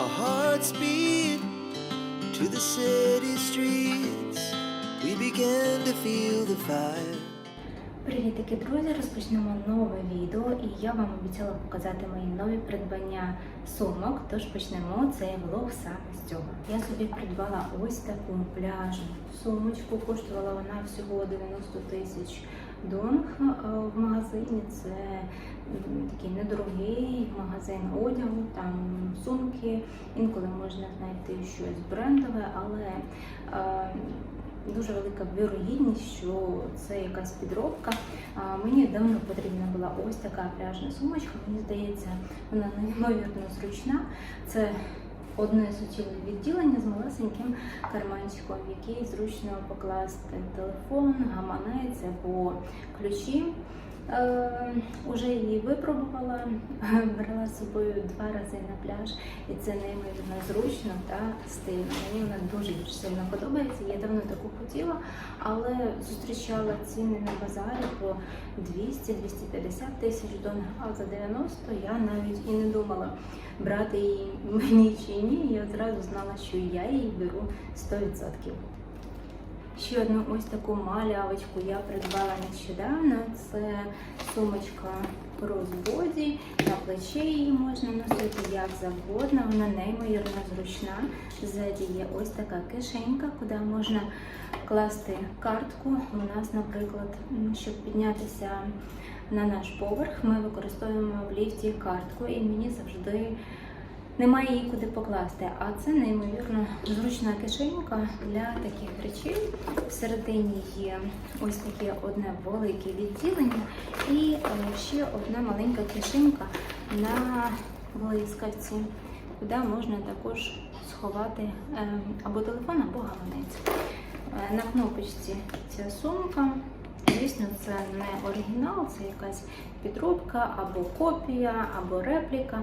Our hearts beat to the city streets. We began to feel the fire. Привітики, друзі! Розпочнемо нове відео, і я вам обіцяла показати мої нові придбання сумок. Тож почнемо цей влог саме з цього. Я собі придбала ось таку пляжну сумочку. Коштувала вона всього 90 тисяч донг е, в магазині. Це такий недорогий магазин одягу, там сумки. Інколи можна знайти щось брендове, але е, дуже велика вірогідність, що це якась підробка. Мені давно потрібна була ось така пляжна сумочка. Мені здається, вона неймовірно зручна. Це одне суцільне відділення з малесеньким карманчиком, який зручно покласти телефон, гаманець або ключі. Е, Уже її випробувала, брала з собою два рази на пляж, і це неймовірно зручно та стильно. Мені вона дуже дуже сильно подобається. Я давно таку хотіла, але зустрічала ціни на базарі по 200-250 тисяч донг, а за 90 я навіть і не думала брати її мені чи ні. Я одразу знала, що я її беру 100%. Ще одну ось таку малявочку я придбала нещодавно. Це сумочка Crossbody. На плечі її можна носити як завгодно. Вона неймовірно зручна. Ззаді є ось така кишенька, куди можна класти картку. У нас, наприклад, щоб піднятися на наш поверх, ми використовуємо в ліфті картку, і мені завжди немає її куди покласти. А це неймовірно зручна кишенька для таких речей. Всередині є ось таке одне велике відділення і е, ще одна маленька кишенька на блискавці, куди можна також сховати е, або телефон, або гаманець. Е, На кнопочці ця сумка. Звісно, це не оригінал, це якась підробка або копія, або репліка.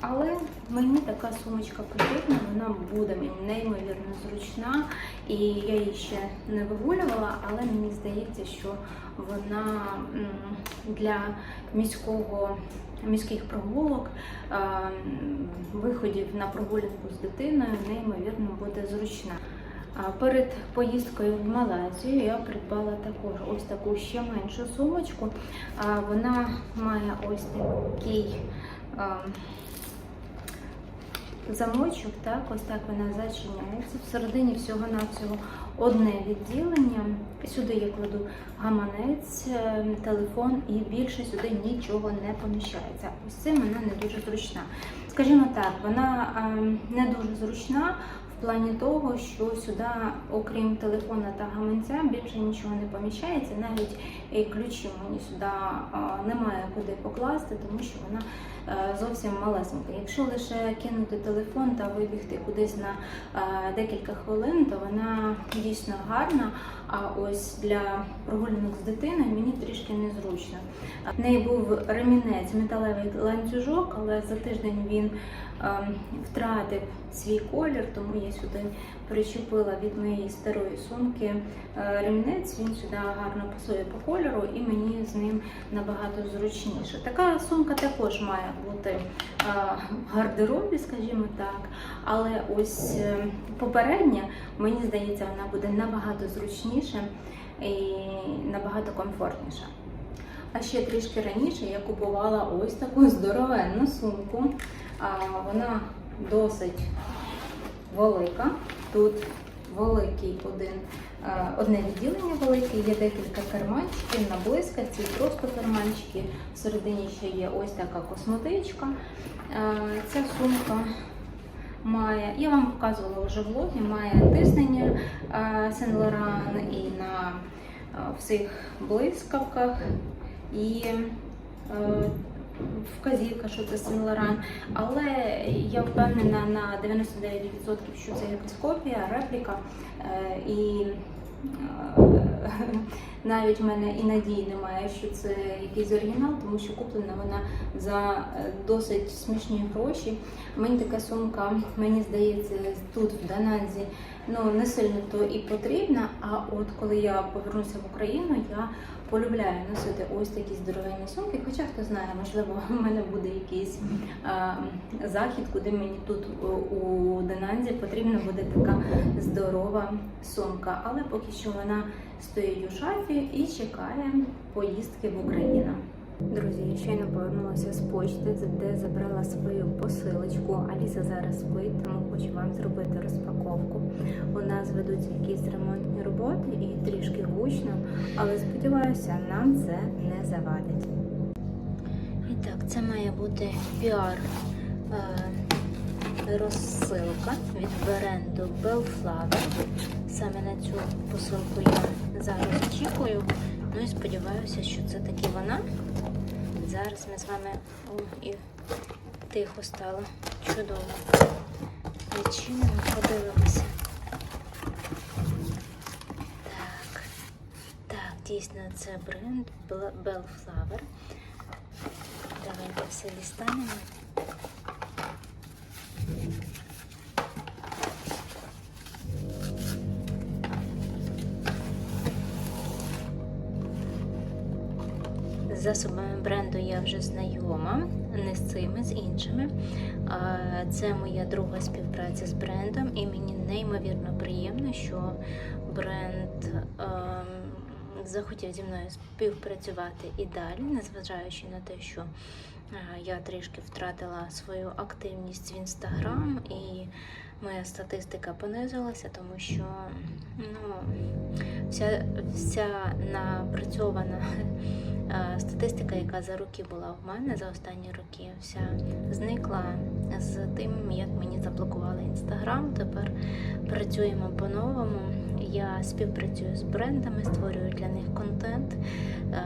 Але мені така сумочка потрібна, вона буде мені неймовірно зручна, і я її ще не вигулювала, але мені здається, що вона для міського. Міських прогулок, виходів на прогулянку з дитиною неймовірно буде зручна. Перед поїздкою в Малайзію я придбала також ось таку ще меншу сумочку. А, Вона має ось такий замочок, так, ось так вона зачиняється. Всередині всього-навсього одне відділення. Сюди я кладу гаманець, е, телефон і більше сюди нічого не поміщається. Ось це вона не дуже зручна. Скажімо так, вона а, не дуже зручна в плані того, що сюди, окрім телефона та гаманця, більше нічого не поміщається. Навіть ключі мені сюди немає куди покласти, тому що вона е, зовсім малесенька. Якщо лише кинути телефон та вибігти кудись на е, декілька хвилин, то вона дійсно гарна. А ось для прогулянок з дитиною мені трішки незручно. В неї був ремінець, металевий ланцюжок, але за тиждень він ем, втратив свій колір, тому я сюди причепила від моєї старої сумки е, ремінець. Він сюди гарно пасує по кольору і мені з ним набагато зручніше. Така сумка також має бути е, в гардеробі, скажімо так. Але ось е, попередня, мені здається, вона буде набагато зручніша і набагато комфортніша. А ще трішки раніше я купувала ось таку здоровенну сумку. Вона досить велика. Тут великий один, одне відділення велике, є декілька карманчиків на блискавці, просто карманчики. Всередині ще є ось така косметичка. Ця сумка має, я вам показувала вже в логі, має тиснення Сен Лоран і на е, всіх блискавках. І е, вказівка, що це Сен Лоран. Але я впевнена на 99%, що це якась копія, репліка. Е, І е, навіть в мене і надії немає, що це якийсь оригінал, тому що куплена вона за е, досить смішні гроші. Мені така сумка, мені здається, тут в Данадзі ну не сильно то і потрібна. А от коли я повернуся в Україну, я полюбляю носити ось такі здоровенні сумки. Хоча хто знає, можливо, в мене буде якийсь а, захід, куди мені тут у, Денанзі потрібна буде така здорова сумка. Але поки що вона стоїть у шафі і чекає поїздки в Україну. Друзі, я щойно повернулася з почти, де забрала свою посилочку. Аліса зараз спить, тому хочу вам зробити розпаковку. У нас ведуться якісь ремонтні роботи і трішки гучно, але сподіваюся, нам це не завадить. І так, це має бути піар е, від бренду Bellflower. Саме на цю посилку я зараз очікую. Ну і сподіваюся, що це таки вона. Зараз ми з вами о, і тихо стало. Чудово. Відчинимо, подивимося. Так. Так, дійсно, це бренд Bellflower. Давайте все дістанемо. З засобами бренду я вже знайома, не з цими, з іншими. Це моя друга співпраця з брендом, і мені неймовірно приємно, що бренд ем, захотів зі мною співпрацювати і далі, незважаючи на те, що е, я трішки втратила свою активність в інстаграм і моя статистика понизилася, тому що ну, вся, вся напрацьована е, статистика, яка за роки була в мене за останні роки, вся зникла з тим, як мені заблокували інстаграм. Тепер працюємо по-новому. Я співпрацюю з брендами, створюю для них контент. е,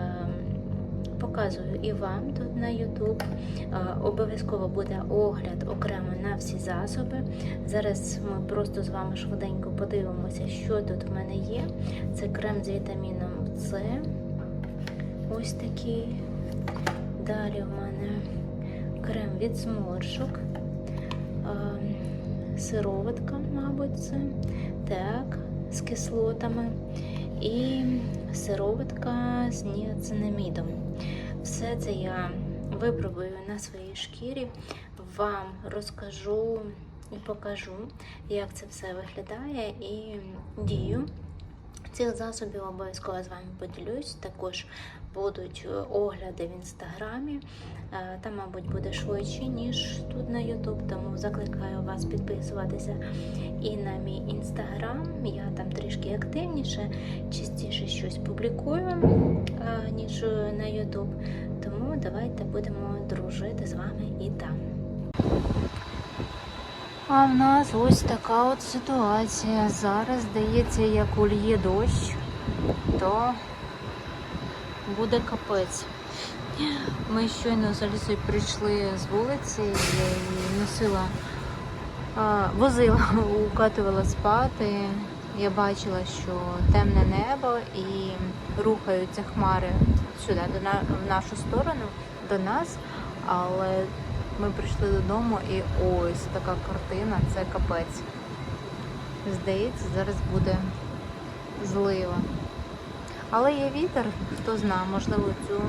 Показую і вам тут на YouTube. Е, Обов'язково буде огляд окремо на всі засоби. Зараз ми просто з вами швиденько подивимося, що тут в мене є. Це крем з вітаміном С. Ось такий. Далі в мене крем від зморшок. Ем, Сироватка, мабуть, це. Так, з кислотами. І сироватка з ніацинамідом. Все це я випробую на своїй шкірі, вам розкажу і покажу, як це все виглядає і дію. Цих засобів обов'язково з вами поділюсь. Також будуть огляди в інстаграмі. Е, Там, мабуть, буде швидше, ніж тут на Ютуб, тому закликаю вас підписуватися і на мій інстаграм. Активніше, частіше щось публікую, ніж на Ютуб. Тому давайте будемо дружити з вами і там. А в нас ось така от ситуація. Зараз здається, як ульє дощ, то буде капець. Ми щойно з Алісою прийшли з вулиці, її носила, возила, укатувала спати. Я бачила, що темне небо і рухаються хмари сюди, до на, в нашу сторону, до нас. Але ми прийшли додому і ось така картина, це капець. Здається, зараз буде злива. Але є вітер, хто знає, можливо, цю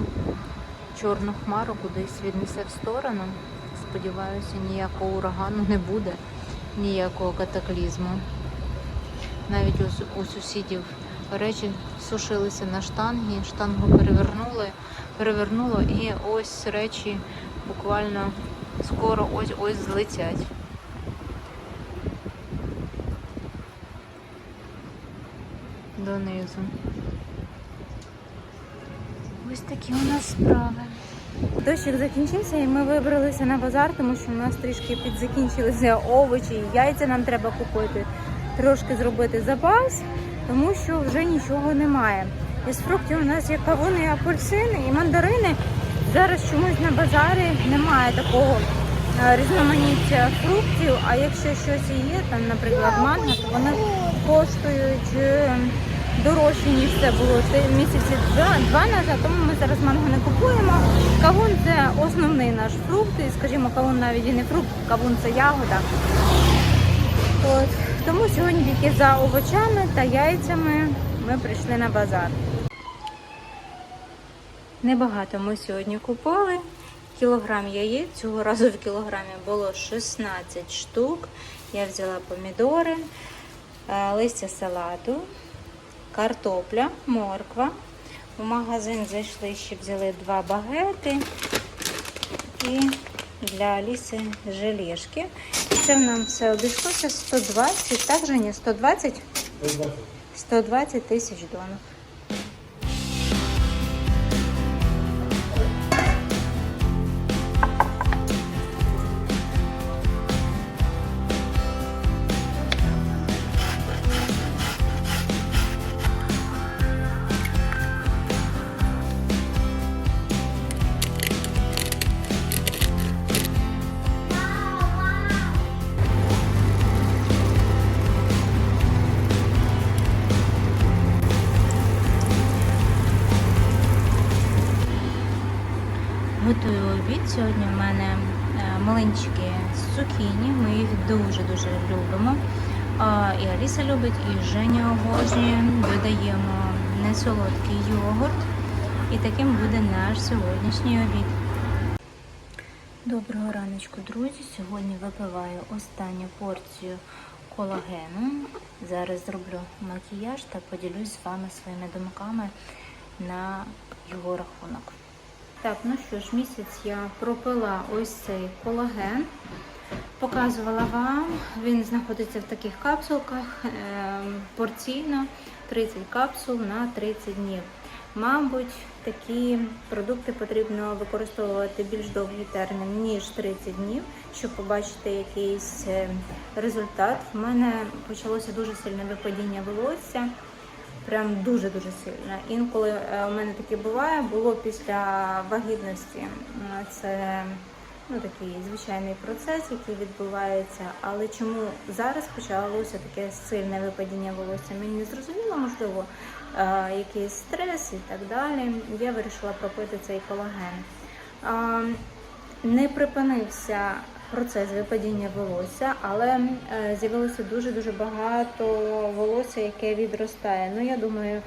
чорну хмару кудись віднесе в сторону. Сподіваюся, ніякого урагану не буде, ніякого катаклізму. Навіть у, у сусідів речі сушилися на штангі, штангу перевернули, перевернуло і ось речі буквально скоро ось-ось злетять. Донизу. Ось такі у нас справи. Дощик закінчився і ми вибралися на базар, тому що у нас трішки підзакінчилися овочі, і яйця нам треба купити, трошки зробити запас, тому що вже нічого немає. Із фруктів у нас є кавуни, апельсини і мандарини. Зараз чомусь на базарі немає такого е, різноманіття фруктів, а якщо щось є, там, наприклад, манго, то вони коштують е, дорожче, ніж це було це місяці два назад, тому ми зараз манго не купуємо. Кавун це основний наш фрукт, і скажімо, кавун навіть і не фрукт, кавун це ягода. От. Тому сьогодні тільки за овочами та яйцями ми прийшли на базар. Небагато ми сьогодні купили. Кілограм яєць. Цього разу в кілограмі було 16 штук. Я взяла помідори, е, листя салату, картопля, морква. В магазин зайшли, ще взяли два багети і для Аліси желешки. І це нам все обійшлося 120, так же ні, 120? 120 тисяч донор. Дуже-дуже любимо. І Аліса любить, і Женя обожнює. Додаємо несолодкий йогурт. І таким буде наш сьогоднішній обід. Доброго раночку, друзі. Сьогодні випиваю останню порцію колагену. Зараз зроблю макіяж та поділюсь з вами своїми думками на його рахунок. Так, ну що ж, місяць я пропила ось цей колаген. Показувала вам. Він знаходиться в таких капсулках ем, порційно 30 капсул на 30 днів. Мабуть, такі продукти потрібно використовувати більш довгий термін, ніж 30 днів, щоб побачити якийсь е, результат. В мене почалося дуже сильне випадіння волосся. Прям дуже-дуже сильно. Інколи е, у мене таке буває, було після вагітності. Це ну, такий звичайний процес, який відбувається. Але чому зараз почалося таке сильне випадіння волосся? Мені не зрозуміло, можливо, е, якийсь стрес і так далі. Я вирішила пропити цей колаген. А, Не припинився процес випадіння волосся, але е, з'явилося дуже-дуже багато волосся, яке відростає. Ну, я думаю,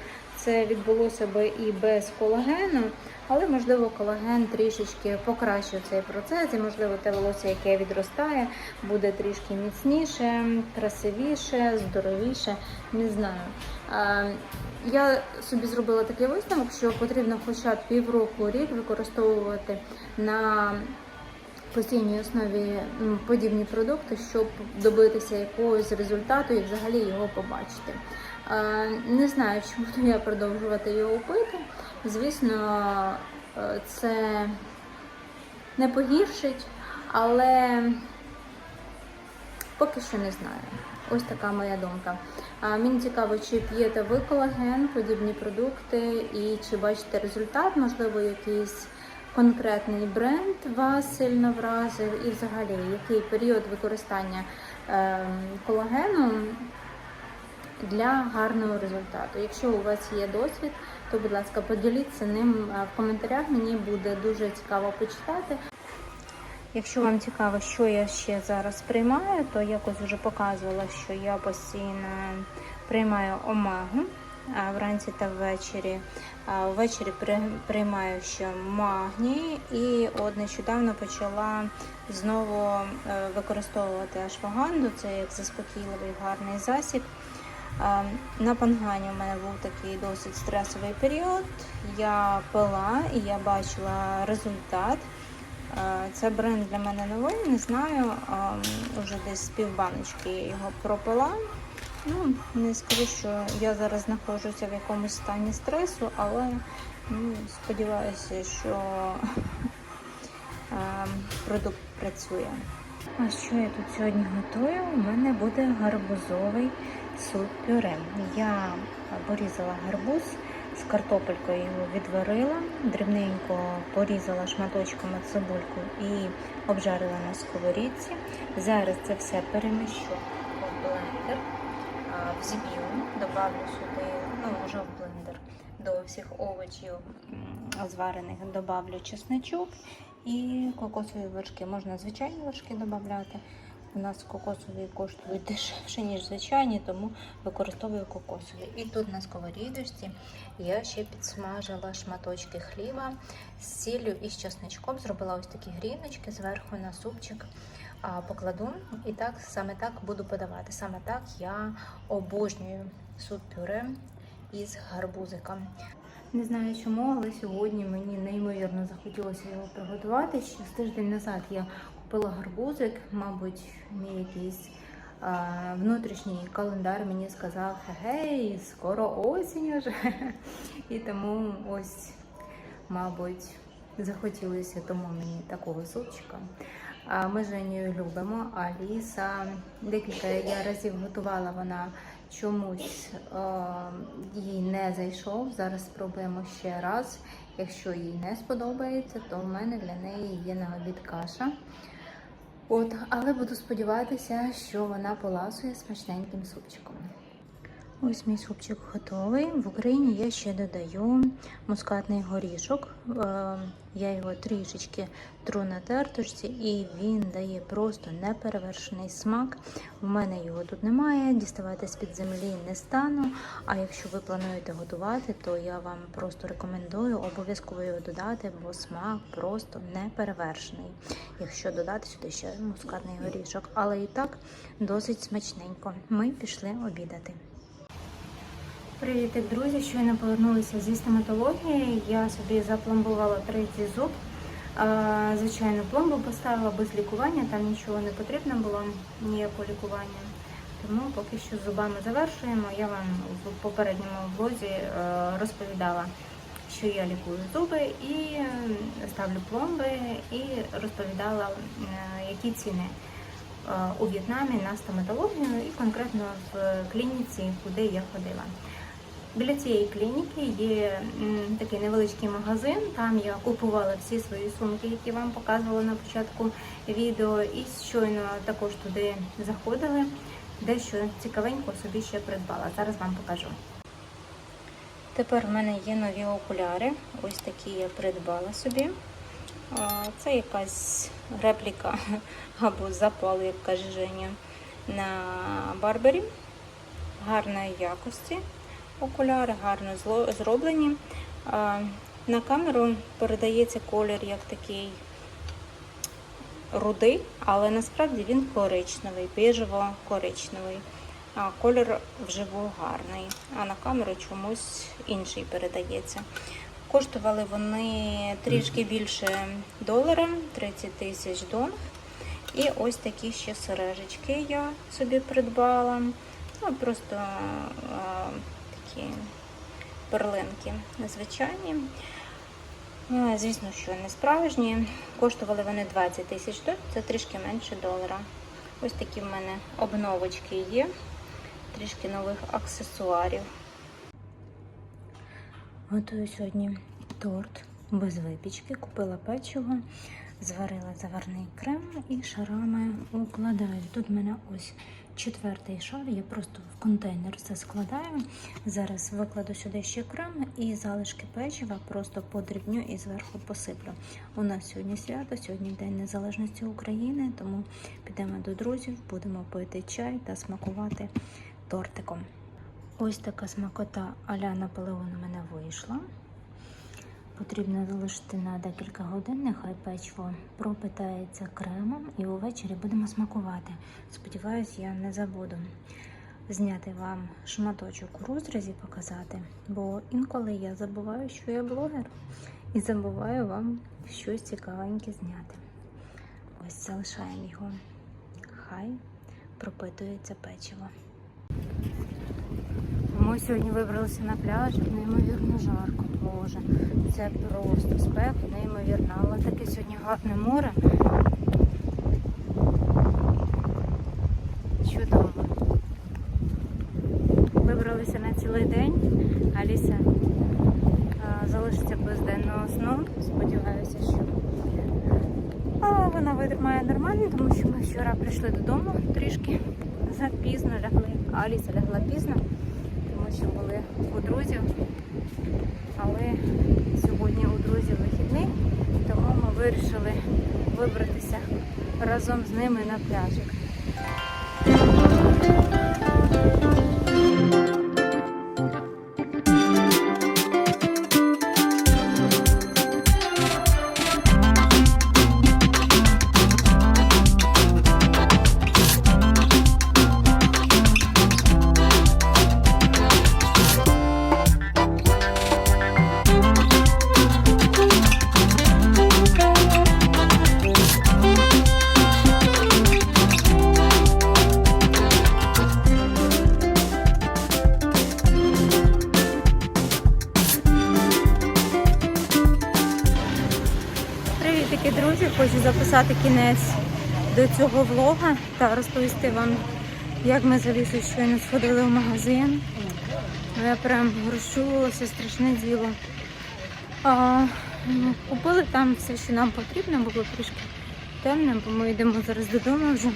це відбулося би і без колагену, але можливо колаген трішечки покращив цей процес, і можливо те волосся, яке відростає, буде трішки міцніше, красивіше, здоровіше. Не знаю. Я собі зробила такий висновок, що потрібно хоча б півроку рік використовувати на постійній основі подібні продукти, щоб добитися якогось результату і взагалі його побачити. Не знаю, чи буду я продовжувати його пити. Звісно, е, це не погіршить, але поки що не знаю. Ось така моя думка. Мені цікаво, чи п'єте ви колаген, подібні продукти, і чи бачите результат, можливо, якийсь конкретний бренд вас сильно вразив, і взагалі який період використання ем, колагену для гарного результату. Якщо у вас є досвід, то будь ласка, поділіться ним е, в коментарях. Мені буде дуже цікаво почитати. Якщо вам цікаво, що я ще зараз приймаю, то якось вже показувала, що я постійно приймаю омегу а, вранці та ввечері. Ввечері приймаю ще магній і от нещодавно почала знову е, використовувати ашваганду, це як заспокійливий гарний засіб. На пангані у мене був такий досить стресовий період. Я пила і я бачила результат. Це бренд для мене новий, не знаю. а, Уже десь з півбаночки я його пропила. Ну, не скажу, що я зараз знаходжуся в якомусь стані стресу, але ну, сподіваюся, що е, продукт працює. А що я тут сьогодні готую? У мене буде гарбузовий суп пюре. Я порізала гарбуз з картопелькою його відварила, дрібненько порізала шматочками цибульку і обжарила на сковорідці. Зараз це все переміщу взіб'ю, добавлю сюди, ну вже в блендер, до всіх овочів зварених добавлю чесничок і кокосові вершки. Можна звичайні вершки додати. У нас кокосові коштують дешевше, ніж звичайні, тому використовую кокосові. І тут на сковорідочці я ще підсмажила шматочки хліба з сіллю і з чесничком. Зробила ось такі гріночки зверху на супчик. Покладу і так саме так буду подавати. Саме так я обожнюю суп пюре із гарбузиком. Не знаю чому, але сьогодні мені неймовірно захотілося його приготувати. Ще з тиждень назад я купила гарбузик, мабуть, мій якийсь а, внутрішній календар мені сказав: гей, скоро осінь вже. І тому ось, мабуть, захотілося тому мені такого супчика. Ми з Женєю любимо, а Ліса декілька я разів готувала, вона чомусь їй не зайшов. Зараз спробуємо ще раз. Якщо їй не сподобається, то в мене для неї є на обід каша. От, але буду сподіватися, що вона поласує смачненьким супчиком. Ось мій супчик готовий. В Україні я ще додаю мускатний горішок. Е, Я його трішечки тру на терточці, і він дає просто неперевершений смак. У мене його тут немає. Діставати з-під землі не стану. А якщо ви плануєте готувати, то я вам просто рекомендую обов'язково його додати, бо смак просто неперевершений. Якщо додати сюди ще мускатний горішок, але і так досить смачненько. Ми пішли обідати. Привіт, друзі! Щойно повернулися зі стоматології. Я собі запломбувала третій зуб. Звичайно, пломбу поставила без лікування, там нічого не потрібно було, ніякого лікування. Тому поки що з зубами завершуємо. Я вам в попередньому влозі е, розповідала, що я лікую зуби і е, ставлю пломби, і розповідала, е, які ціни у В'єтнамі на стоматологію і конкретно в клініці, куди я ходила. Біля цієї клініки є такий невеличкий магазин. Там я купувала всі свої сумки, які вам показувала на початку відео. І щойно також туди заходили. Дещо цікавенько собі ще придбала. Зараз вам покажу. Тепер в мене є нові окуляри. Ось такі я придбала собі. Це якась репліка або запал, як каже Женя, на Барбері гарної якості окуляри гарно зроблені. На камеру передається колір як такий рудий, але насправді він коричневий, бежево-коричневий. А колір вживу гарний, а на камеру чомусь інший передається. Коштували вони трішки більше долара, 30 тисяч донг. І ось такі ще сережечки я собі придбала. Ну, просто такі перлинки незвичайні. Ну, Звісно, що не справжні. Коштували вони 20 тисяч доларів, це трішки менше долара. Ось такі в мене обновочки є, трішки нових аксесуарів. Готую сьогодні торт без випічки. Купила печиво, зварила заварний крем і шарами укладаю. Тут в мене ось четвертий шар. Я просто в контейнер все складаю. Зараз викладу сюди ще крем і залишки печива просто подрібню і зверху посиплю. У нас сьогодні свято, сьогодні День Незалежності України, тому підемо до друзів, будемо пити чай та смакувати тортиком. Ось така смакота а-ля Наполеон у мене вийшла. Потрібно залишити на декілька годин, нехай печиво пропитається кремом і увечері будемо смакувати. Сподіваюсь, я не забуду зняти вам шматочок у розрізі показати, бо інколи я забуваю, що я блогер, і забуваю вам щось цікавеньке зняти. Ось залишаємо його. Хай пропитується печиво. Ми сьогодні вибралися на пляж, неймовірно жарко, боже. Це просто спека, неймовірно. Але таке сьогодні гарне море. Чудово. Вибралися на цілий день. Аліса залишиться без денного сну. Сподіваюся, що а, вона витримає нормально, тому що ми вчора прийшли додому трішки запізно лягли. Аліса лягла пізно тому що були у друзів. Але сьогодні у друзів вихідний, тому ми вирішили вибратися разом з ними на пляжик. До цього влога та розповісти вам, як ми з Алісою щойно сходили в магазин. Я прям розчулилася, страшне діло. А, ну, купили там все, що нам потрібно, було трішки темно, бо ми йдемо зараз додому вже.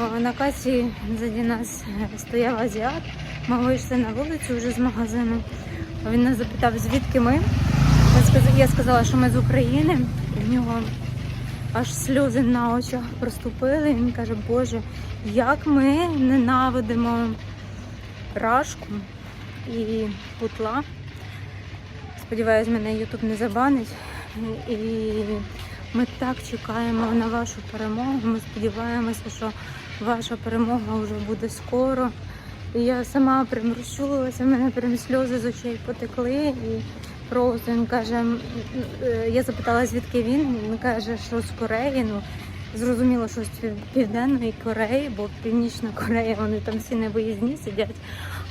А, на касі ззаді нас стояв азіат. Ми вийшли на вулицю вже з магазину. Він нас запитав, звідки ми. Я сказала, що ми з України, в нього аж сльози на очах проступили. Він каже, Боже, як ми ненавидимо рашку і путла. Сподіваюсь, мене Ютуб не забанить. І ми так чекаємо на вашу перемогу. Ми сподіваємося, що ваша перемога вже буде скоро. Я сама прям розчулилася, в мене прям сльози з очей потекли. І просто він каже, е, я запитала, звідки він. Він каже, що з Кореї. Ну, зрозуміло, що з Південної Кореї, бо Північна Корея, вони там всі на виїзні сидять.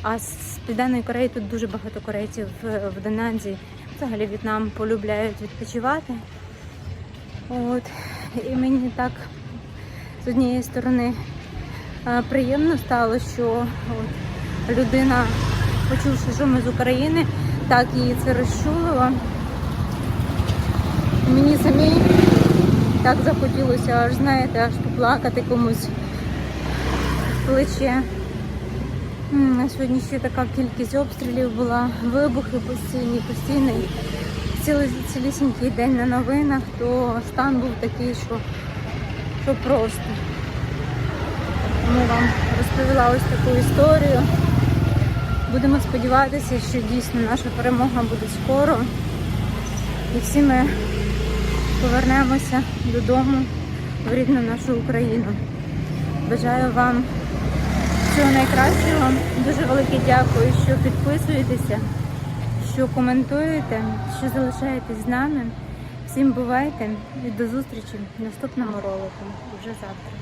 А з Південної Кореї тут дуже багато корейців в, в Донанзі. Взагалі В'єтнам полюбляють відпочивати. От. І мені так з однієї сторони е, приємно стало, що от, людина, почувши, що ми з України, так її це розчулило. Мені самій так захотілося, аж знаєте, аж поплакати комусь плече. Сьогодні ще така кількість обстрілів була, вибухи постійні, постійний цілий цілісінький день на новинах, то стан був такий, що, що просто. Тому вам розповіла ось таку історію. Будемо сподіватися, що дійсно наша перемога буде скоро. І всі ми повернемося додому в рідну нашу Україну. Бажаю вам всього найкращого. Дуже велике дякую, що підписуєтеся, що коментуєте, що залишаєтесь з нами. Всім бувайте і до зустрічі в наступному ролику вже завтра.